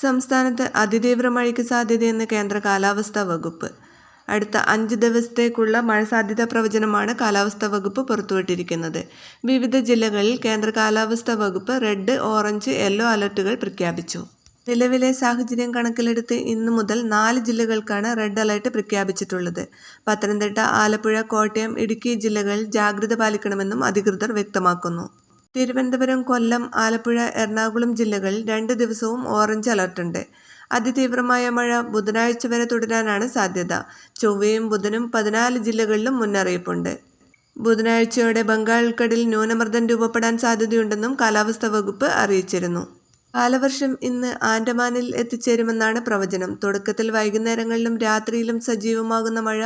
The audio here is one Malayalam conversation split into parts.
സംസ്ഥാനത്ത് അതിതീവ്ര മഴയ്ക്ക് സാധ്യതയെന്ന് കേന്ദ്ര കാലാവസ്ഥാ വകുപ്പ്. അടുത്ത അഞ്ച് ദിവസത്തേക്കുള്ള മഴ സാധ്യതാ പ്രവചനമാണ് കാലാവസ്ഥാ വകുപ്പ് പുറത്തുവിട്ടിരിക്കുന്നത്. വിവിധ ജില്ലകളിൽ കേന്ദ്ര കാലാവസ്ഥാ വകുപ്പ് റെഡ് ഓറഞ്ച് യെല്ലോ അലർട്ടുകൾ പ്രഖ്യാപിച്ചു. നിലവിലെ സാഹചര്യം കണക്കിലെടുത്ത് ഇന്നു മുതൽ നാല് ജില്ലകൾക്കാണ് റെഡ് അലർട്ട് പ്രഖ്യാപിച്ചിട്ടുള്ളത്. പത്തനംതിട്ട ആലപ്പുഴ കോട്ടയം ഇടുക്കി ജില്ലകളിൽ ജാഗ്രത പാലിക്കണമെന്നും അധികൃതർ വ്യക്തമാക്കുന്നു. തിരുവനന്തപുരം കൊല്ലം ആലപ്പുഴ എറണാകുളം ജില്ലകളിൽ രണ്ട് ദിവസവും ഓറഞ്ച് അലർട്ടുണ്ട്. അതിതീവ്രമായ മഴ ബുധനാഴ്ച വരെ തുടരാനാണ് സാധ്യത. ചൊവ്വയും ബുധനും പതിനാല് ജില്ലകളിലും മുന്നറിയിപ്പുണ്ട്. ബുധനാഴ്ചയോടെ ബംഗാൾ ഉൾക്കടലിൽ ന്യൂനമർദ്ദം രൂപപ്പെടാൻ സാധ്യതയുണ്ടെന്നും കാലാവസ്ഥാ വകുപ്പ് അറിയിച്ചിരുന്നു. കാലവർഷം ഇന്ന് ആൻഡമാനിൽ എത്തിച്ചേരുമെന്നാണ് പ്രവചനം. തുടക്കത്തിൽ വൈകുന്നേരങ്ങളിലും രാത്രിയിലും സജീവമാകുന്ന മഴ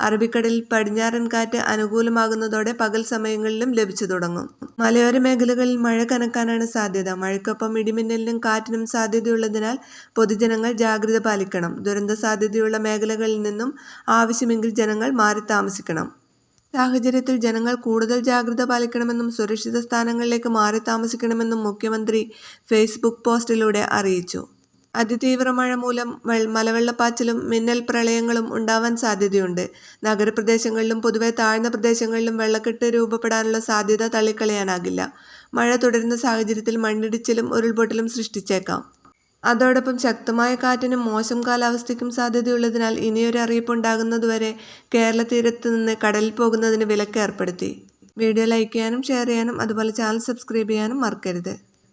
അറബിക്കടലിൽ പടിഞ്ഞാറൻ കാറ്റ് അനുകൂലമാകുന്നതോടെ പകൽ സമയങ്ങളിലും ലഭിച്ചു തുടങ്ങും. മലയോര മേഖലകളിൽ മഴ കനക്കാനാണ് സാധ്യത. മഴയ്ക്കൊപ്പം ഇടിമിന്നലിനും കാറ്റിനും സാധ്യതയുള്ളതിനാൽ പൊതുജനങ്ങൾ ജാഗ്രത പാലിക്കണം. ദുരന്ത സാധ്യതയുള്ള മേഖലകളിൽ നിന്നും ആവശ്യമെങ്കിൽ ജനങ്ങൾ മാറി താമസിക്കണം സാഹചര്യത്തിൽ ജനങ്ങൾ കൂടുതൽ ജാഗ്രത പാലിക്കണമെന്നും സുരക്ഷിത സ്ഥാനങ്ങളിലേക്ക് മാറി താമസിക്കണമെന്നും മുഖ്യമന്ത്രി ഫേസ്ബുക്ക് പോസ്റ്റിലൂടെ അറിയിച്ചു. അതിതീവ്ര മഴ മൂലം മലവെള്ളപ്പാച്ചിലും മിന്നൽ പ്രളയങ്ങളും ഉണ്ടാവാൻ സാധ്യതയുണ്ട്. നഗരപ്രദേശങ്ങളിലും പൊതുവെ താഴ്ന്ന പ്രദേശങ്ങളിലും വെള്ളക്കെട്ട് രൂപപ്പെടാനുള്ള സാധ്യത തള്ളിക്കളയാനാകില്ല. മഴ തുടരുന്ന സാഹചര്യത്തിൽ മണ്ണിടിച്ചിലും ഉരുൾപൊട്ടലും സൃഷ്ടിച്ചേക്കാം. അതോടൊപ്പം ശക്തമായ കാറ്റിനും മോശം കാലാവസ്ഥയ്ക്കും സാധ്യതയുള്ളതിനാൽ ഇനിയൊരു അറിയിപ്പ് ഉണ്ടാകുന്നതുവരെ കേരള തീരത്ത് നിന്ന് കടലിൽ പോകുന്നതിന് വിലക്ക് ഏർപ്പെടുത്തി. വീഡിയോ ലൈക്ക് ചെയ്യാനും ഷെയർ ചെയ്യാനും അതുപോലെ ചാനൽ സബ്സ്ക്രൈബ് ചെയ്യാനും മറക്കരുത്.